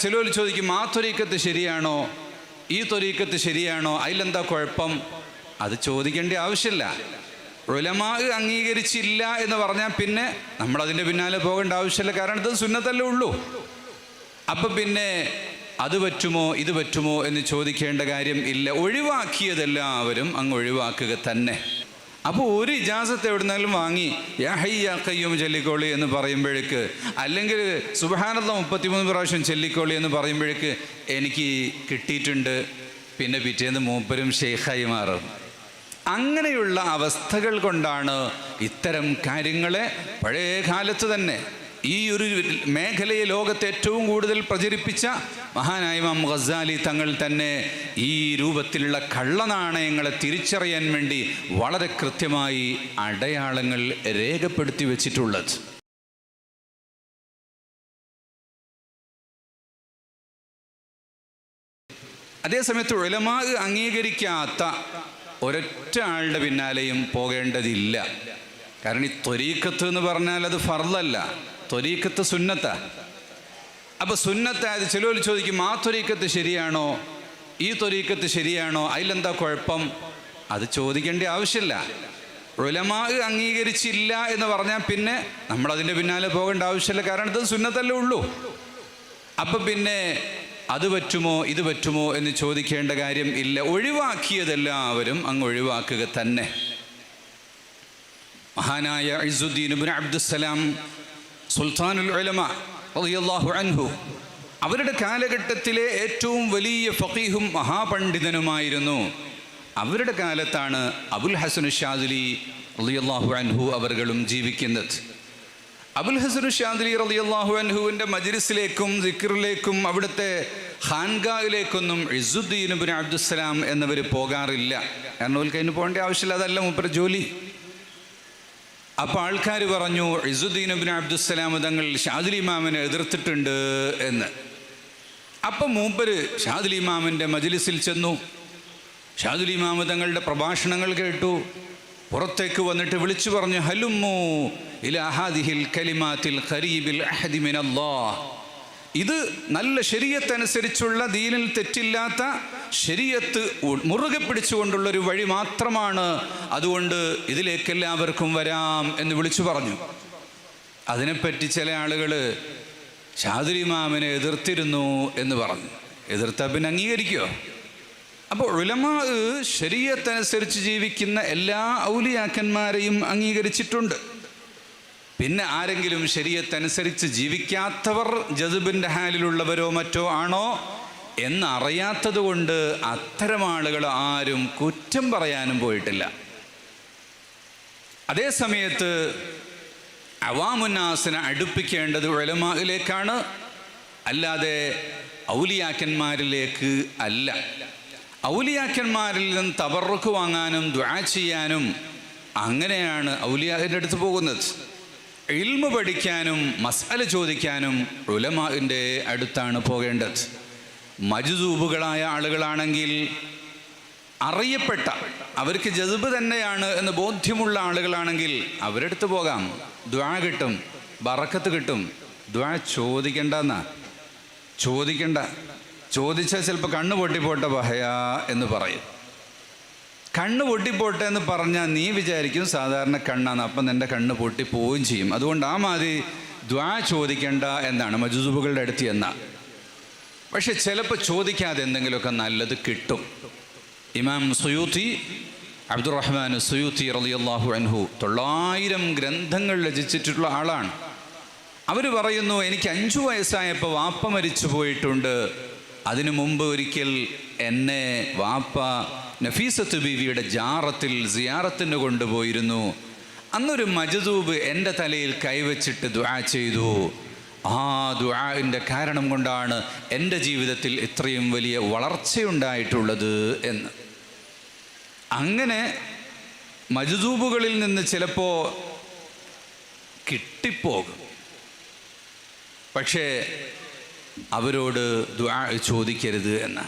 ചിലവർ ചോദിക്കും ആ തൊരീക്കത്ത് ശരിയാണോ? ഈ തൊരീക്കത്ത് ശരിയാണോ? അതിലെന്താ കുഴപ്പം? അത് ചോദിക്കേണ്ട ആവശ്യമില്ല. ഉലമാ അംഗീകരിച്ചില്ല എന്ന് പറഞ്ഞാൽ പിന്നെ നമ്മൾ അതിന്റെ പിന്നാലെ പോകേണ്ട ആവശ്യമില്ല. കാരണം ഇത് സുന്നത്തല്ലേ ഉള്ളൂ. അപ്പം പിന്നെ അത് പറ്റുമോ ഇത് പറ്റുമോ എന്ന് ചോദിക്കേണ്ട കാര്യം ഇല്ല. ഒഴിവാക്കിയതെല്ലാവരും അങ്ങ് ഒഴിവാക്കുക തന്നെ. അപ്പോൾ ഒരു ഇജാസത്ത് എവിടുന്നെങ്കിലും വാങ്ങി. യാ ഹയ്യാ കയ്യും ചെല്ലിക്കോളി എന്ന് പറയുമ്പോഴേക്ക് അല്ലെങ്കിൽ സുബഹാനന്ദ മുപ്പത്തിമൂന്ന് പ്രാവശ്യം ചെല്ലിക്കോളി എന്ന് പറയുമ്പോഴേക്ക് എനിക്ക് കിട്ടിയിട്ടുണ്ട് പിന്നെ പിറ്റേന്ന് മൂപ്പരും ഷെയ്ഖായി മാറും. അങ്ങനെയുള്ള അവസ്ഥകൾ കൊണ്ടാണ് ഇത്തരം കാര്യങ്ങളെ പഴയ കാലത്ത് തന്നെ ഈ ഒരു മേഖലയെ ലോകത്തെ ഏറ്റവും കൂടുതൽ പ്രചരിപ്പിച്ച മഹാനായ ഇമാം ഗസാലി തങ്ങൾ തന്നെ ഈ രൂപത്തിലുള്ള കള്ളനാണയങ്ങളെ തിരിച്ചറിയാൻ വേണ്ടി വളരെ കൃത്യമായി അടയാളങ്ങൾ രേഖപ്പെടുത്തി വച്ചിട്ടുള്ളത്. അതേസമയത്ത് ഉലമാ അംഗീകരിക്കാത്ത ഒരൊറ്റ ആളുടെ പിന്നാലെയും പോകേണ്ടതില്ല. കാരണം ഈ ത്വരീക്കത്ത് എന്ന് പറഞ്ഞാൽ അത് ഫർദല്ല. ത്വരീക്കത്ത് സുന്നത്ത. അപ്പൊ സുന്നത്തായത് ചിലർ ചോദിക്കും ആ ത്വരീക്കത്ത് ശരിയാണോ? ഈ ത്വരീക്കത്ത് ശരിയാണോ? അതിലെന്താ കുഴപ്പം? അത് ചോദിക്കേണ്ട ആവശ്യമില്ല. ഉലമാ അംഗീകരിച്ചില്ല എന്ന് പറഞ്ഞാൽ പിന്നെ നമ്മൾ അതിന്റെ പിന്നാലെ പോകേണ്ട ആവശ്യമില്ല. കാരണം ഇത് സുന്നത്തല്ലേ ഉള്ളൂ. അപ്പൊ പിന്നെ അത് പറ്റുമോ ഇത് പറ്റുമോ എന്ന് ചോദിക്കേണ്ട കാര്യം ഇല്ല. ഒഴിവാക്കിയതെല്ലാവരും അങ്ങ് ഒഴിവാക്കുക തന്നെ. മഹാനായ ഇസുദ്ദീൻ ഇബ്നു അബ്ദുസ്സലാം സുൽത്താനുൽ ഉലമ റളിയല്ലാഹു അൻഹു അവരുടെ കാലഘട്ടത്തിലെ ഏറ്റവും വലിയ ഫക്കീഹും മഹാപണ്ഡിതനുമായിരുന്നു. അവരുടെ കാലത്താണ് അബുൽ ഹസൻ ഷാദുലി റളിയല്ലാഹു അൻഹു അവർകളും ജീവിക്കുന്നത്. അബുൽ ഹസൻ ഷാദുലി റളിയല്ലാഹു അൻഹുവിന്റെ മജിരിസിലേക്കും ദിക്റിലേക്കും അവിടുത്തെ ഖാൻഗാഹിലേക്കൊന്നും ഇസുദ്ദീൻ ഇബ്നു അബ്ദുസ്സലാം എന്നവർ പോകാറില്ല. കാരണം അതിന് പോകേണ്ട ആവശ്യമില്ല അതല്ല മുപ്പര ജോലി. അപ്പോൾ ആൾക്കാർ പറഞ്ഞു ഇസുദ്ദീൻ അബിൻ അബ്ദുസ്സലാം തങ്ങൾ ഷാദുലി ഇമാമിനെ എതിർത്തിട്ടുണ്ട് എന്ന്. അപ്പം മൂപ്പര് ഷാദുലി ഇമാമിന്റെ മജ്ലിസിൽ ചെന്നു. ഷാദുൽ ഇമാമ് തങ്ങളുടെ പ്രഭാഷണങ്ങൾ കേട്ടു. പുറത്തേക്ക് വന്നിട്ട് വിളിച്ചു പറഞ്ഞു ഹലുമു ഇലാഹാദിഹിൽ കലിമാത്തിൽ ഖരീബിൽ അഹദി മിനല്ലാഹ്. ഇത് നല്ല ശരീരത്തനുസരിച്ചുള്ള ദീനിൽ തെറ്റില്ലാത്ത ശരീരത്ത് മുറുകെ പിടിച്ചുകൊണ്ടുള്ള ഒരു വഴി മാത്രമാണ് അതുകൊണ്ട് ഇതിലേക്ക് എല്ലാവർക്കും വരാം എന്ന് വിളിച്ചു പറഞ്ഞു. അതിനെപ്പറ്റി ചില ആളുകൾ ഷാദുരിമാമിനെ എതിർത്തിരുന്നു എന്ന് പറഞ്ഞു. എതിർത്താൽ പിന്നെ അംഗീകരിക്കുമോ അപ്പോൾ ഉലമാ ശരീരത്തനുസരിച്ച് ജീവിക്കുന്ന എല്ലാ ഔലിയാക്കന്മാരെയും അംഗീകരിച്ചിട്ടുണ്ട്. പിന്നെ ആരെങ്കിലും ശരീരത്തനുസരിച്ച് ജീവിക്കാത്തവർ ജതുബിന്റെ ഹാലിലുള്ളവരോ മറ്റോ ആണോ? എന്നറിയാത്തത് കൊണ്ട് അത്തരം ആളുകൾ ആരും കുറ്റം പറയാനും പോയിട്ടില്ല. അതേ സമയത്ത് അവാമുന്നാസിനെ അടുപ്പിക്കേണ്ടത് ഉലമായിലേക്കാണ് അല്ലാതെ ഔലിയാക്കന്മാരിലേക്ക് അല്ല. ഔലിയാക്കന്മാരിൽ നിന്ന് തബറുക്ക് വാങ്ങാനും ദ്വാ ചെയ്യാനും അങ്ങനെയാണ് ഔലിയാഹിന്റെ അടുത്ത് പോകുന്നത്. ഇൽമ പഠിക്കാനും മസാല ചോദിക്കാനും ഉലമാവിന്റെ അടുത്താണ് പോകേണ്ടത്. മജുദൂബുകളായ ആളുകളാണെങ്കിൽ അറിയപ്പെട്ട അവർക്ക് ജതുബ് തന്നെയാണ് എന്ന് ബോധ്യമുള്ള ആളുകളാണെങ്കിൽ അവരെടുത്ത് പോകാം. ദ്വാ കിട്ടും ബറക്കത്ത് കിട്ടും. ദ്വാ ചോദിക്കണ്ടെന്നാ? ചോദിക്കണ്ട. ചോദിച്ചാൽ ചിലപ്പോൾ കണ്ണ് പൊട്ടിപ്പോട്ടെ പഹയാ എന്ന് പറയും. കണ്ണ് പൊട്ടിപ്പോട്ടെ എന്ന് പറഞ്ഞാൽ നീ വിചാരിക്കും സാധാരണ കണ്ണാന്ന്. അപ്പം നിന്റെ കണ്ണ് പൊട്ടിപ്പോവുകയും ചെയ്യും. അതുകൊണ്ട് ആ മാതിരി ദ്വാ ചോദിക്കേണ്ട എന്നാണ് മജുസുബുകളുടെ അടുത്ത് എന്ന പക്ഷെ ചിലപ്പോൾ ചോദിക്കാതെ എന്തെങ്കിലുമൊക്കെ നല്ലത് കിട്ടും. ഇമാം സുയൂത്തി അബ്ദുറഹ്മാൻ സുയൂത്തി റളിയല്ലാഹു അൻഹു തൊള്ളായിരം ഗ്രന്ഥങ്ങൾ രചിച്ചിട്ടുള്ള ആളാണ്. അവർ പറയുന്നു എനിക്ക് അഞ്ചു വയസ്സായപ്പോൾ വാപ്പ മരിച്ചു പോയിട്ടുണ്ട്. അതിനു മുമ്പ് ഒരിക്കൽ എന്നെ വാപ്പ നഫീസത്ത് ബീവിയുടെ ജാറത്തിൽ സിയാറത്തിന് കൊണ്ടുപോയിരുന്നു. അന്നൊരു മജദൂബ് എന്റെ തലയിൽ കൈവച്ചിട്ട് ദുആ ചെയ്തു. ആ ദുആവിന്റെ കാരണം കൊണ്ടാണ് എന്റെ ജീവിതത്തിൽ ഇത്രയും വലിയ വളർച്ചയുണ്ടായിട്ടുള്ളത് എന്ന്. അങ്ങനെ മജുദൂബുകളിൽ നിന്ന് ചിലപ്പോൾ കിട്ടിപ്പോകും. പക്ഷേ അവരോട് ദുആ ചോദിക്കരുത് എന്ന്.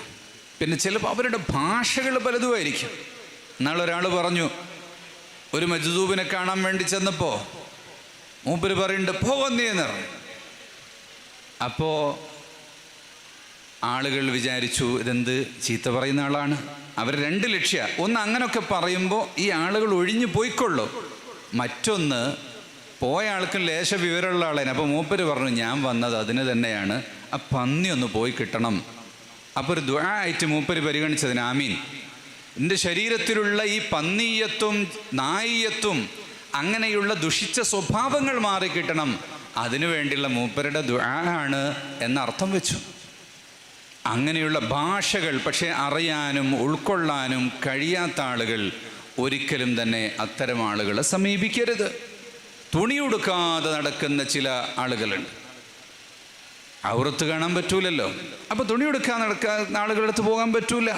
പിന്നെ ചിലപ്പോൾ അവരുടെ ഭാഷകൾ പലതുമായിരിക്കും. ഒരാൾ പറഞ്ഞു ഒരു മജുദൂബിനെ കാണാൻ വേണ്ടി ചെന്നപ്പോൾ മൂപ്പര് പറയുന്നുണ്ട് പോ അപ്പോൾ ആളുകൾ വിചാരിച്ചു ഇതെന്ത് ചീത്ത പറയുന്ന ആളാണ്? അവർ രണ്ട് ലക്ഷ്യ. ഒന്ന് അങ്ങനൊക്കെ പറയുമ്പോൾ ഈ ആളുകൾ ഒഴിഞ്ഞു പോയിക്കൊള്ളു. മറ്റൊന്ന് പോയ ആൾക്കും ലേശ വിവരമുള്ള ആളേനെ അപ്പോൾ മൂപ്പര് പറഞ്ഞു ഞാൻ വന്നത് അതിന് തന്നെയാണ്. ആ പന്നി ഒന്ന് പോയി കിട്ടണം. അപ്പോൾ ഒരു ദുആ ആയിട്ട് മൂപ്പര് പരിഗണിച്ചതിന് ആമീൻ. എന്റെ ശരീരത്തിലുള്ള ഈ പന്നീയത്വം നായീയത്വം അങ്ങനെയുള്ള ദുഷിച്ച സ്വഭാവങ്ങൾ മാറിക്കിട്ടണം അതിനു വേണ്ടിയുള്ള മൂപ്പരുടെ ദുആ ആണ് എന്നർത്ഥം വെച്ചു. അങ്ങനെയുള്ള ഭാഷകൾ പക്ഷേ അറിയാനും ഉൾക്കൊള്ളാനും കഴിയാത്ത ആളുകൾ ഒരിക്കലും തന്നെ അത്തരം ആളുകളെ സമീപിക്കരുത്. തുണി ഉടുക്കാതെ നടക്കുന്ന ചില ആളുകളുണ്ട്. ഔറത്ത് കാണാൻ പറ്റൂലല്ലോ. അപ്പോൾ തുണി ഉടുക്കാൻ നടക്കാൻ ആളുകളുടെ അടുത്ത് പോകാൻ പറ്റൂല.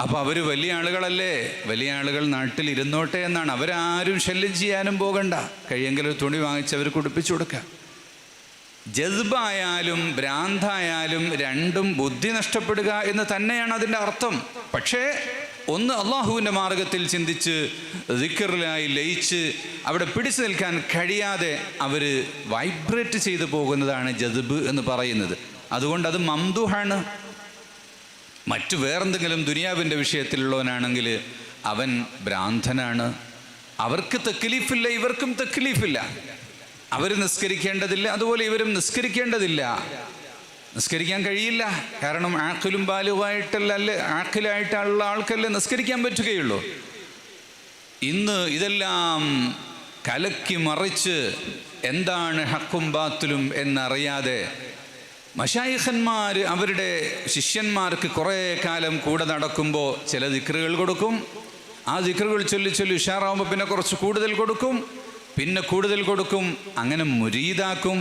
അപ്പോൾ അവർ വലിയ ആളുകളല്ലേ? വലിയ ആളുകൾ നാട്ടിൽ ഇരുന്നോട്ടെ എന്നാണ്. അവരാരും ശല്യം ചെയ്യാനും പോകണ്ട. കഴിയെങ്കിൽ ഒരു തുണി വാങ്ങിച്ച് അവർ കുടിപ്പിച്ചു കൊടുക്കുക ജസ്ബായാലും ഭ്രാന്തായാലും രണ്ടും ബുദ്ധി നഷ്ടപ്പെടുക എന്ന് തന്നെയാണ് അതിന്റെ അർത്ഥം. പക്ഷേ ഒന്ന് അള്ളാഹുവിന്റെ മാർഗത്തിൽ ചിന്തിച്ച് ദിക്കറിലായി ലയിച്ച് അവിടെ പിടിച്ചു നിൽക്കാൻ കഴിയാതെ അവർ വൈബ്രേറ്റ് ചെയ്തു പോകുന്നതാണ് ജസ്ബ് എന്ന് പറയുന്നത്. അതുകൊണ്ട് അത് മംദുഹാണ്. മറ്റു വേറെന്തെങ്കിലും ദുനിയാവിന്റെ വിഷയത്തിലുള്ളവനാണെങ്കിൽ അവൻ ഭ്രാന്തനാണ്. അവർക്ക് തക്ലീഫില്ല ഇവർക്കും തക്ലീഫില്ല. അവർ നിസ്കരിക്കേണ്ടതില്ല അതുപോലെ ഇവരും നിസ്കരിക്കേണ്ടതില്ല. നിസ്കരിക്കാൻ കഴിയില്ല. കാരണം ആക്കിലും ബാലുവായിട്ടല്ല അല്ലേ ആക്കിലായിട്ടുള്ള ആൾക്കല്ലേ നിസ്കരിക്കാൻ പറ്റുകയുള്ളൂ. ഇന്ന് ഇതെല്ലാം കലക്കി മറിച്ച് എന്താണ് ഹക്കും ബാത്തിലും എന്നറിയാതെ മഷായിഖന്മാർ അവരുടെ ശിഷ്യന്മാർക്ക് കുറേ കാലം കൂടെ നടക്കുമ്പോൾ ചില ദിക്റുകൾ കൊടുക്കും. ആ ദിക്റുകൾ ചൊല്ലി ചൊല്ലി ഉഷാറാവുമ്പോൾ പിന്നെ കുറച്ച് കൂടുതൽ കൊടുക്കും. പിന്നെ കൂടുതൽ കൊടുക്കും അങ്ങനെ മുരീദാക്കും.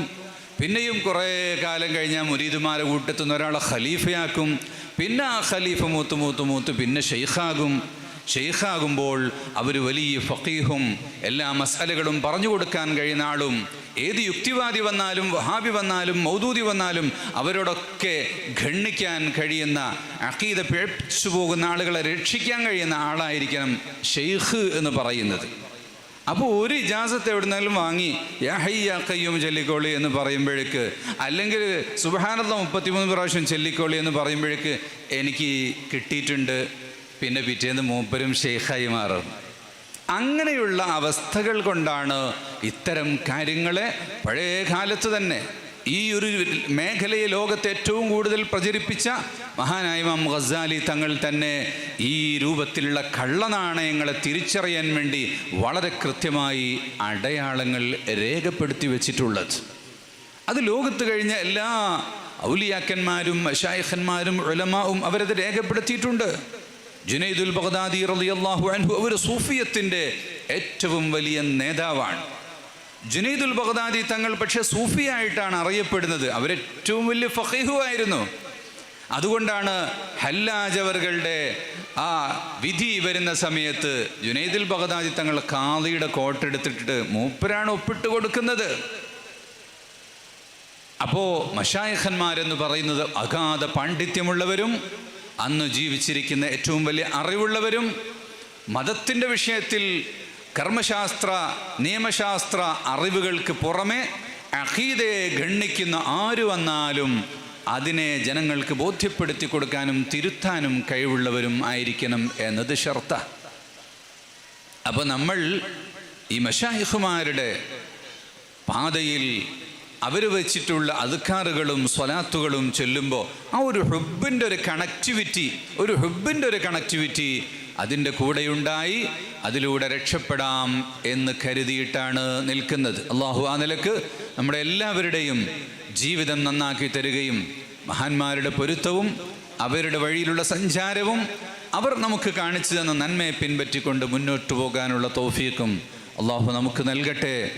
പിന്നെയും കുറേ കാലം കഴിഞ്ഞാൽ മുരീദുമാരെ കൂട്ടെത്തുന്ന ഒരാളെ ഖലീഫയാക്കും. പിന്നെ ആ ഖലീഫ മൂത്ത് മൂത്ത് മൂത്ത് പിന്നെ ഷെയ്ഖാകും. ഷെയ്ഖാകുമ്പോൾ അവർ വലിയ ഫക്കീഹും എല്ലാ മസാലകളും പറഞ്ഞു കൊടുക്കാൻ കഴിയുന്ന ആളും ഏത് യുക്തിവാദി വന്നാലും വഹാബി വന്നാലും മൗദൂദി വന്നാലും അവരോടൊക്കെ ഖണ്ണിക്കാൻ കഴിയുന്ന അക്കീത പിഴച്ചു പോകുന്ന ആളുകളെ രക്ഷിക്കാൻ കഴിയുന്ന ആളായിരിക്കണം ഷെയ്ഖ് എന്ന് പറയുന്നത്. അപ്പോൾ ഒരു ഇജാസത്ത് എവിടുന്നാലും വാങ്ങി യാഹയ്യാക്കയ്യും ചെല്ലിക്കോളി എന്ന് പറയുമ്പോഴേക്ക് അല്ലെങ്കിൽ സുബഹാനന്ദ മുപ്പത്തിമൂന്ന് പ്രാവശ്യം ചൊല്ലിക്കോളി എന്ന് പറയുമ്പോഴേക്ക് എനിക്ക് കിട്ടിയിട്ടുണ്ട് പിന്നെ പിറ്റേന്ന് മൂപ്പരും ഷെയ്ഖായി മാറും. അങ്ങനെയുള്ള അവസ്ഥകൾ കൊണ്ടാണ് ഇത്തരം കാര്യങ്ങളെ പഴയ കാലത്ത് തന്നെ ഈ ഒരു മേഖലയെ ലോകത്ത് ഏറ്റവും കൂടുതൽ പ്രചരിപ്പിച്ച മഹാനായ ഇമാം ഗസാലി തങ്ങൾ തന്നെ ഈ രൂപത്തിലുള്ള കള്ളനാണയങ്ങളെ തിരിച്ചറിയാൻ വേണ്ടി വളരെ കൃത്യമായി അടയാളങ്ങൾ രേഖപ്പെടുത്തി വെച്ചിട്ടുള്ളത്. അത് ലോകത്ത് കഴിഞ്ഞ എല്ലാ ഔലിയാക്കന്മാരും മഷായഖന്മാരും ഉലമാവും അവരത് രേഖപ്പെടുത്തിയിട്ടുണ്ട്. ജുനൈദുൽ ബഗ്ദാദി റളിയല്ലാഹു അൻഹു അവർ സൂഫിയത്തിന്റെ ഏറ്റവും വലിയ നേതാവാണ്. ജുനൈദുൽ ബഗ്ദാദി തങ്ങൾ പക്ഷേ സൂഫിയായിട്ടാണ് അറിയപ്പെടുന്നത്. അവരേറ്റവും വലിയ ഫഹീഹു ആയിരുന്നു. അതുകൊണ്ടാണ് ഹല്ലാജവറുകളുടെ ആ വിധി വരുന്ന സമയത്ത് ജുനൈദുൽ ബഗ്ദാദി തങ്ങൾ കാളിയുടെ കോട്ടെടുത്തിട്ട് മൂപ്പരാണ് ഒപ്പിട്ട് കൊടുക്കുന്നത്. അപ്പോൾ മഷായഖന്മാരെന്ന് പറയുന്നത് അഗാധ പാണ്ഡിത്യമുള്ളവരും അന്ന് ജീവിച്ചിരിക്കുന്ന ഏറ്റവും വലിയ അറിവുള്ളവരും മതത്തിന്റെ വിഷയത്തിൽ കർമ്മശാസ്ത്ര നിയമശാസ്ത്ര അറിവുകൾക്ക് പുറമെ അഖീദയെ ഗണ്ണിക്കുന്ന ആര് വന്നാലും അതിനെ ജനങ്ങൾക്ക് ബോധ്യപ്പെടുത്തി കൊടുക്കാനും തിരുത്താനും കഴിവുള്ളവരും ആയിരിക്കണം എന്നത് ഷർത്ത. അപ്പോൾ നമ്മൾ ഈ മഷാഹിഹുമാരുടെ പാതയിൽ അവർ വെച്ചിട്ടുള്ള അതുക്കാറുകളും സ്വലാത്തുകളും ചൊല്ലുമ്പോൾ ആ ഒരു ഹുബിന്റെ ഒരു കണക്ടിവിറ്റി ഒരു ഹുബിന്റെ ഒരു കണക്ടിവിറ്റി അതിന്റെ കൂടെയുണ്ടായി അതിലൂടെ രക്ഷപ്പെടാം എന്ന് കരുതിയിട്ടാണ് നിൽക്കുന്നത്. അള്ളാഹു ആ നിലയ്ക്ക് നമ്മുടെ എല്ലാവരുടെയും ജീവിതം നന്നാക്കി തരികയും മഹാന്മാരുടെ പൊരുത്തവും അവരുടെ വഴിയിലുള്ള സഞ്ചാരവും അവർ നമുക്ക് കാണിച്ചു തന്ന നന്മയെ പിൻപറ്റിക്കൊണ്ട് മുന്നോട്ട് പോകാനുള്ള തോഫീക്കും അള്ളാഹു നമുക്ക് നൽകട്ടെ.